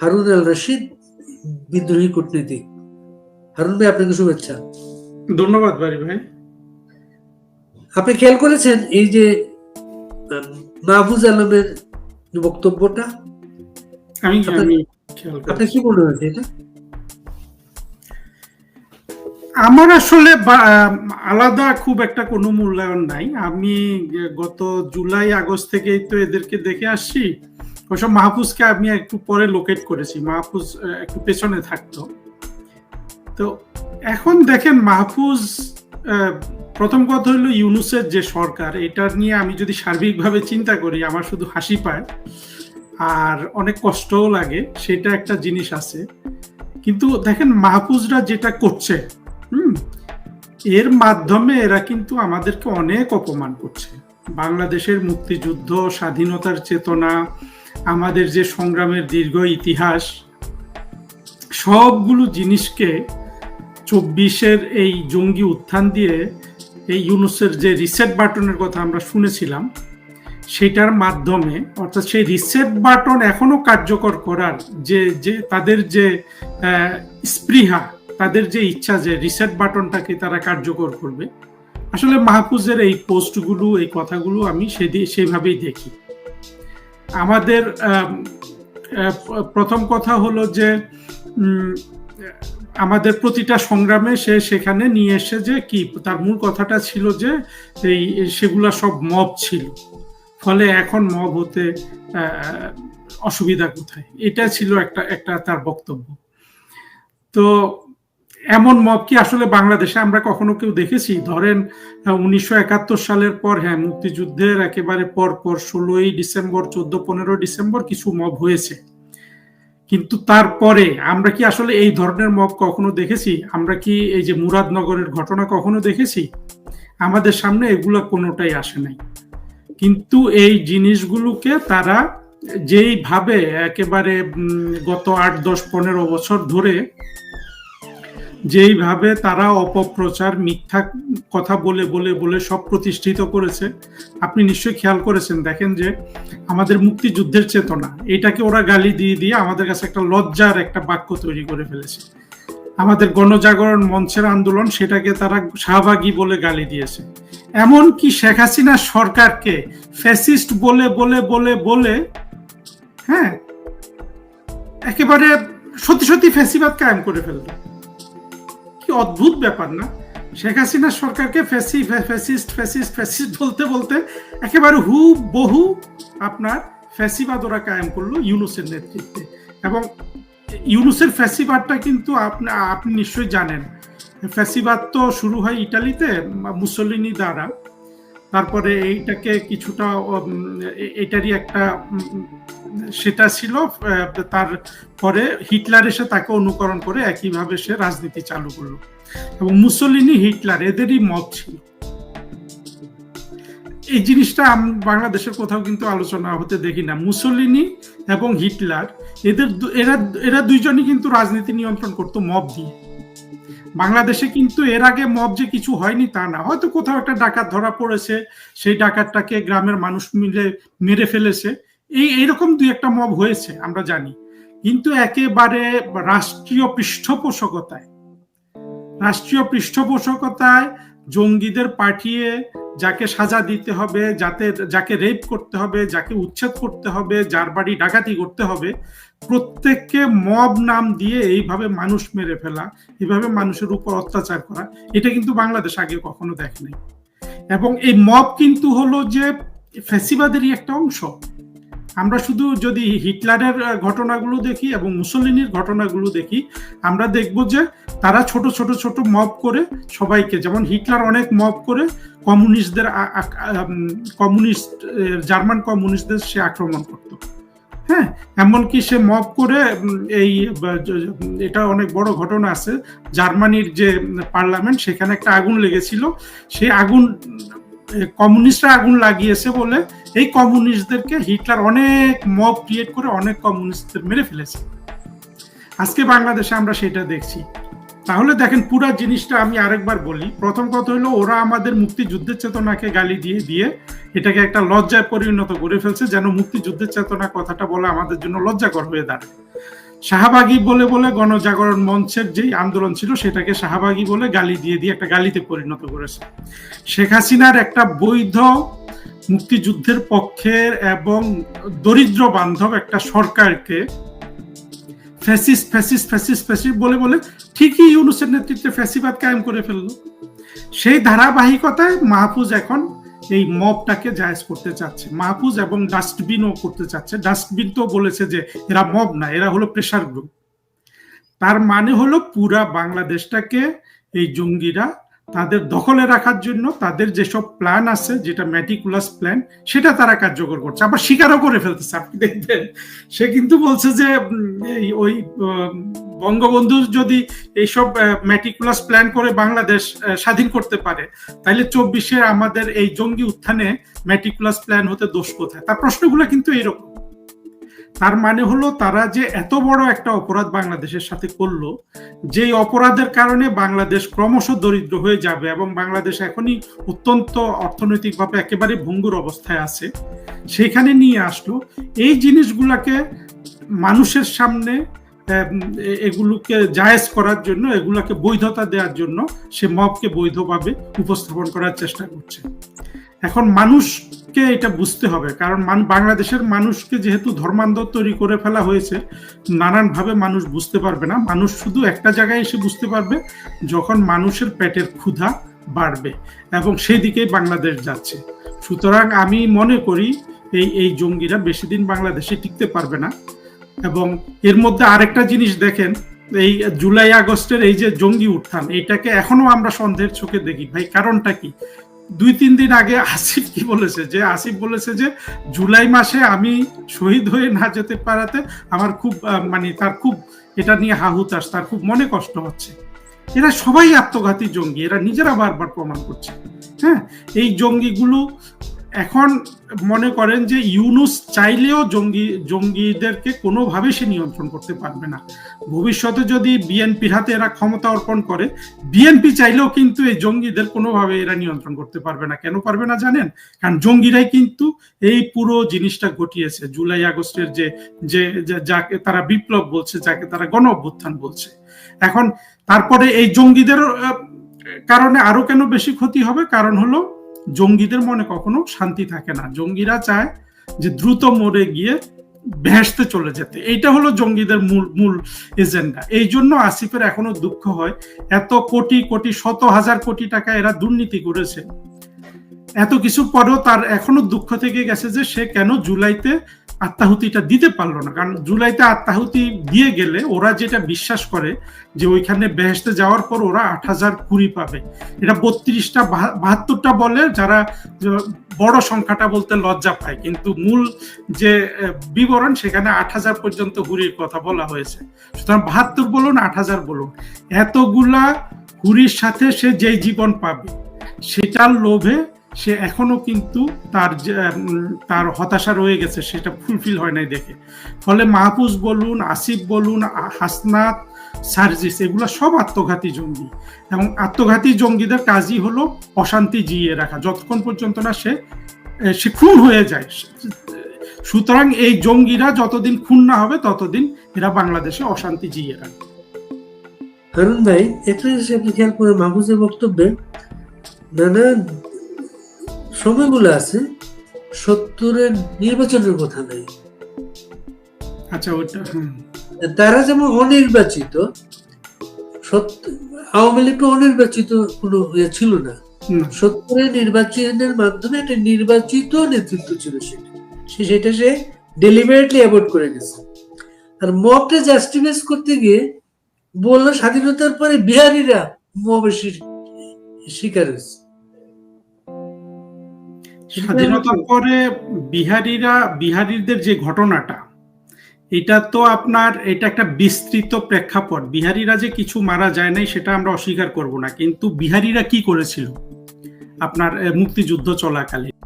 হারুন আল রশিদ বিদ্রোহী কূটনীতিক। হারুন ভাই আপনাকে শুভেচ্ছা। ধন্যবাদ বাড়ি ভাই। আপনি খেয়াল করেছেন এই যে মাহফুজ আলমের বক্তব্যটা? আমি আপনার- কি মনে হয়েছে এটা? আমার আসলে আলাদা খুব একটা কোনো মূল্যায়ন নাই। আমি গত জুলাই আগস্ট থেকেই তো এদেরকে দেখে আসছি। ওসব মাহফুজকে আমি একটু পরে লোকেট করেছি, মাহফুজ একটু পেছনে থাকতো। তো এখন দেখেন মাহফুজ প্রথম কথা হলো ইউনুসের যে সরকার, এটা নিয়ে আমি যদি সার্বিকভাবে চিন্তা করি, আমার শুধু হাসি পায়। আর অনেক কষ্টও লাগে, সেটা একটা জিনিস আছে। কিন্তু দেখেন মাহফুজরা যেটা করছে, হুম, এর মাধ্যমে এরা কিন্তু আমাদেরকে অনেক অপমান করছে। বাংলাদেশের মুক্তিযুদ্ধ, স্বাধীনতার চেতনা আমাদের যে সংগ্রামের দীর্ঘ ইতিহাস, সবগুলো জিনিসকে চব্বিশের এই জঙ্গি উত্থান দিয়ে এই ইউনুসের যে রিসেট বাটনের কথা আমরা শুনেছিলাম, সেটার মাধ্যমে, অর্থাৎ সেই রিসেট বাটন এখনও কার্যকর করার যে যে তাদের যে স্পৃহা, তাদের যে ইচ্ছা যে রিসেট বাটনটাকে তারা কার্যকর করবে, আসলে মাহফুজের এই পোস্টগুলো এই কথাগুলো আমি সেদি, সেভাবেই দেখি। আমাদের প্রথম কথা হলো যে আমাদের প্রতিটা সংগ্রামে সে সেখানে নিয়ে এসে যে কি, তার মূল কথাটা ছিল যে, এই, সেগুলা সব মব ছিল। ফলে এখন মব হতে অসুবিধা কোথায়? এটা ছিল একটা একটা তার বক্তব্য। তো এমন মব কি আসলে বাংলাদেশে আমরা কখনো কেউ দেখেছি? ধরেন উনিশশো একাত্তর সালের পর হ্যাঁ মুক্তিযুদ্ধের একেবারে পর পর ষোলোই ডিসেম্বর, চোদ্দ পনেরো ডিসেম্বর কিছু মব হয়েছে। কিন্তু তারপরে আমরা কি আসলে এই ধরনের মব কখনো দেখেছি? আমরা কি এই যে মুরাদনগরের ঘটনা কখনো দেখেছি? আমাদের সামনে এগুলো কোনোটাই আসে নাই। কিন্তু এই জিনিসগুলোকে তারা যেইভাবে একেবারে গত আট, দশ, পনেরো বছর ধরে যেইভাবে তারা অপপ্রচার, মিথ্যা কথা বলে বলে বলে সব প্রতিষ্ঠিত করেছে, আপনি নিশ্চয়ই খেয়াল করেছেন। দেখেন যে আমাদের মুক্তিযুদ্ধের চেতনা, এটাকে ওরা গালি দিয়ে দিয়ে আমাদের কাছে একটা লজ্জার একটা বাক্য তৈরি করে ফেলেছে। আমাদের গণজাগরণ মঞ্চের আন্দোলন সেটাকে তারা শাহবাগী বলে গালি দিয়েছে। এমনকি শেখ হাসিনা সরকারকে ফ্যাসিস্ট বলে বলে বলে বলে হ্যাঁ একেবারে সত্যি সত্যি ফ্যাসিবাদ কায়েম করে ফেলল কি অদ্ভুত ব্যাপার না? শেখ হাসিনা সরকারকে ফ্যাসি ফ্যাসিস্ট ফ্যাসিস্ট ফ্যাসিস্ট বলতে বলতে একেবারে হু বহু আপনার ফ্যাসিবাদ ওরা কায়েম করল ইউনুসের নেতৃত্বে। এবং ইউনুসের ফ্যাসিবাদটা কিন্তু আপনি আপনি নিশ্চয়ই জানেন। ফ্যাসিবাদ তো শুরু হয় ইটালিতে মুসলিনি দ্বারা। তারপরে এইটাকে কিছুটা এটারই একটা সেটা ছিল আহ, তারপরে হিটলার এসে তাকে অনুকরণ করে একইভাবে সে রাজনীতি চালু করল। এবং মুসলিনি হিটলার এদেরই মত ছিল। এই জিনিসটা বাংলাদেশের কোথাও কিন্তু আলোচনা হতে দেখি না। মুসলিনি এবং হিটলার এদের এরা এরা দুইজনই কিন্তু রাজনীতি নিয়ন্ত্রণ করতো মব দিয়ে। বাংলাদেশে কিন্তু এর আগে মব যে কিছু হয়নি তা না। হয়তো কোথাও একটা ডাকাত ধরা পড়েছে, সেই ডাকাতটাকে গ্রামের মানুষ মিলে মেরে ফেলেছে। এই, এইরকম দুই একটা মব হয়েছে, আমরা জানি। কিন্তু একেবারে রাষ্ট্রীয় পৃষ্ঠপোষকতায় রাষ্ট্রীয় পৃষ্ঠপোষকতায় জঙ্গিদের পাঠিয়ে যাকে সাজা দিতে হবে, যাতে যাকে রেপ করতে হবে, যাকে উচ্ছেদ করতে হবে, যার বাড়ি ডাকাতি করতে হবে, প্রত্যেককে মব নাম দিয়ে এইভাবে মানুষ মেরে ফেলা, এইভাবে মানুষের উপর অত্যাচার করা, এটা কিন্তু বাংলাদেশ আগে কখনো দেখে নাই এবং এই মব কিন্তু হলো যে ফ্যাসিবাদেরই একটা অংশ। আমরা শুধু যদি হিটলারের ঘটনাগুলো দেখি এবং মুসলিনীর ঘটনাগুলো দেখি, আমরা দেখব যে তারা ছোট ছোট ছোট মব করে সবাইকে, যেমন হিটলার অনেক মব করে কমিউনিস্টদের কমিউনিস্ট জার্মান কমিউনিস্টদের সে আক্রমণ করত। হ্যাঁ এমনকি সে মব করে এই এটা অনেক বড় ঘটনা আছে, জার্মানির যে পার্লামেন্ট, সেখানে একটা আগুন লেগেছিল। সেই আগুন কমিউনিস্টরা আগুন লাগিয়েছে বলে এই কমিউনিস্টদেরকে হিটলার অনেক মব ক্রিয়েট করে অনেক কমিউনিস্টদের মেরে ফেলেছে। আজকে বাংলাদেশে আমরা সেটা দেখছি। তাহলে দেখেন পুরা জিনিসটা আমি আরেকবার বলি। প্রথম কথা হলো ওরা আমাদের মুক্তিযুদ্ধের চেতনাকে গালি দিয়ে দিয়ে এটাকে একটা লজ্জায় পরিণত করে ফেলছে যেন মুক্তিযুদ্ধের চেতনা কথাটা বলা আমাদের জন্য লজ্জাকর হয়ে দাঁড়ায়। শাহবাগী বলে বলে গণজাগরণ মঞ্চের যে আন্দোলন ছিল সেটাকে শাহবাগী বলে গালি দিয়ে দিয়ে একটা গালিতে পরিণত করেছে। শেখ হাসিনার একটা বৈধ মুক্তিযুদ্ধের পক্ষের এবং দরিদ্র বান্ধব একটা সরকারকে ফ্যাসিস ফ্যাসিস ফ্যাসিস ফ্যাসিস বলে বলে ঠিকই ইউনুসের নেতৃত্বে ফ্যাসিবাদ কায়েম করে ফেলল। সেই ধারাবাহিকতায় মাহফুজ এখন এই মবটাকে জায়েজ করতে চাচ্ছে। মাহফুজ এবং ডাস্টবিনও করতে চাচ্ছে। ডাস্টবিন তো বলেছে যে এরা মব না, এরা হলো প্রেশার গ্রুপ। তার মানে হলো পুরা বাংলাদেশটাকে এই জঙ্গিরা তাদের দখলে রাখার জন্য তাদের যেসব প্ল্যান আছে, যেটা ম্যাটিকুলাস প্ল্যান সেটা তারা কার্যকর করছে। আবার স্বীকারও করে ফেলতেছে, আপনি দেখবেন। সে কিন্তু বলছে যে ওই বঙ্গবন্ধু যদি এইসব ম্যাটিকুলাস প্ল্যান করে বাংলাদেশ স্বাধীন করতে পারে তাহলে চব্বিশে আমাদের এই জঙ্গি উত্থানে ম্যাটিকুলাস প্ল্যান হতে দোষ কোথায়? তার প্রশ্নগুলো কিন্তু এরকম তার মানে হলো তারা যে এত বড় একটা অপরাধ বাংলাদেশের সাথে করল, যেই অপরাধের কারণে বাংলাদেশ ক্রমশ দরিদ্র হয়ে যাবে এবং বাংলাদেশ এখনই অত্যন্ত অর্থনৈতিকভাবে একেবারে ভঙ্গুর অবস্থায় আছে, সেখানে নিয়ে আসলো। এই জিনিসগুলাকে মানুষের সামনে এগুলোকে জায়েজ করার জন্য, এগুলোকে বৈধতা দেওয়ার জন্য সে মবকে বৈধভাবে উপস্থাপন করার চেষ্টা করছে। এখন মানুষকে এটা বুঝতে হবে, কারণ বাংলাদেশের মানুষকে যেহেতু ধর্মান্ধ তৈরি করে ফেলা হয়েছে, নানানভাবে মানুষ বুঝতে পারবে না। মানুষ শুধু একটা জায়গায় এসে বুঝতে পারবে যখন মানুষের পেটের ক্ষুধা বাড়বে এবং সেই দিকেই বাংলাদেশ যাচ্ছে। সুতরাং আমি মনে করি এই এই জঙ্গিরা বেশি দিন বাংলাদেশে টিকতে পারবে না এবং এর মধ্যে আরেকটা জিনিস দেখেন, এই জুলাই আগস্টের এই যে জঙ্গি উত্থান এইটাকে এখনও আমরা সন্দেহের চোখে দেখি। ভাই, কারণটা কি? দুই, তিন দিন আগে আসিফ কি বলেছে? যে আসিফ বলেছে যে, জুলাই মাসে আমি শহীদ হয়ে না যেতে পারাতে আমার খুব মানে তার খুব এটা নিয়ে হাহুতাস তার খুব মনে কষ্ট হচ্ছে। এরা সবাই আত্মঘাতী জঙ্গি, এরা নিজেরা বারবার প্রমাণ করছে। হ্যাঁ এই জঙ্গিগুলো এখন মনে করেন যে ইউনুস চাইলেও জঙ্গি, জঙ্গিদেরকে কোনোভাবে সে নিয়ন্ত্রণ করতে পারবে না। ভবিষ্যতে যদি বিএনপির হাতে এরা ক্ষমতা অর্পণ করে, বিএনপি চাইলেও কিন্তু এই জঙ্গিদের কোনোভাবে এরা নিয়ন্ত্রণ করতে পারবে না। কেন পারবে না জানেন? কারণ জঙ্গিরাই কিন্তু এই পুরো জিনিসটা ঘটিয়েছে। জুলাই আগস্টের যে যে যাকে তারা বিপ্লব বলছে, যাকে তারা গণ অভ্যুত্থান বলছে। এখন তারপরে এই জঙ্গিদের কারণে আরও কেন বেশি ক্ষতি হবে? কারণ হলো জঙ্গিদের মনে কখনো শান্তি থাকে না। জঙ্গিরা চায় যে দ্রুত মরে গিয়ে ভেসতে চলে যেতে। এইটা হলো জঙ্গিদের মূল মূল এজেন্ডা। এই জন্য আসিফের এখনও দুঃখ হয়, এত কোটি কোটি, শত হাজার কোটি টাকা এরা দুর্নীতি করেছে। এত কিছু পরেও তার এখনও দুঃখ থেকে গেছে যে সে কেন জুলাইতে আত্মাহুতিটা দিতে পারল না। কারণ জুলাইতে আত্মাহুতি দিয়ে গেলে ওরা যেটা বিশ্বাস করে যে ওইখানে বেহেসতে যাওয়ার পর ওরা আট হাজার কুড়ি পাবে। এটা বত্রিশটা বাহাত্তরটা বলে যারা বড় সংখ্যাটা বলতে লজ্জা পায়। কিন্তু মূল যে বিবরণ সেখানে আট হাজার পর্যন্ত হুরির কথা বলা হয়েছে। সুতরাং বাহাত্তর বলুন, আট হাজার বলুন। এতগুলা হুরির সাথে সে যেই জীবন পাবে, সেটার লোভে সে এখনও কিন্তু তার তার হতাশা রয়ে গেছে, সেটা ফুলফিল হয় নাই দেখে। ফলে মাহফুজ বলুন, আসিফ বলুন, হাসনাত, সার্জিস, এগুলো সব আত্মঘাতী জঙ্গি। এবং আত্মঘাতী জঙ্গিদের কাজই হলো অশান্তি জিয়ে রাখা। যতক্ষণ পর্যন্ত না সে সে খুন হয়ে যায় সুতরাং এই জঙ্গিরা যতদিন খুন না হবে, ততদিন এরা বাংলাদেশে অশান্তি জিয়ে রাখবে। হারুন ভাই জিনিস আপনি খেয়াল করে মাহফুজের বক্তব্যে নানা সময়গুলো আছে সত্তরের নির্বাচনের কথা নাই। আচ্ছা ওটা তারা যেমন অনির্বাচিত আওয়ামী লীগ অনির্বাচিত কোনো ইয়ে ছিল না। সত্তরের নির্বাচনের মাধ্যমে একটা নির্বাচিত নেতৃত্ব ছিল সেটা সে সেটা সে ডেলিভারেটলি অ্যাভয়েড করে গেছে। আর মবটা জাস্টিফাইজ করতে গিয়ে বলল স্বাধীনতার পরে বিহারিরা মবের শিকার হয়েছে। স্বাধীনতার পরে বিহারিরা বিহারিদের যে ঘটনাটা এটা তো আপনার এটা একটা বিস্তৃত প্রেক্ষাপট। বিহারিরা যে কিছু মারা যায় নাই সেটা আমরা অস্বীকার করব না। কিন্তু বিহারিরা কি করেছিল? আপনার মুক্তিযুদ্ধ চলাকালীন।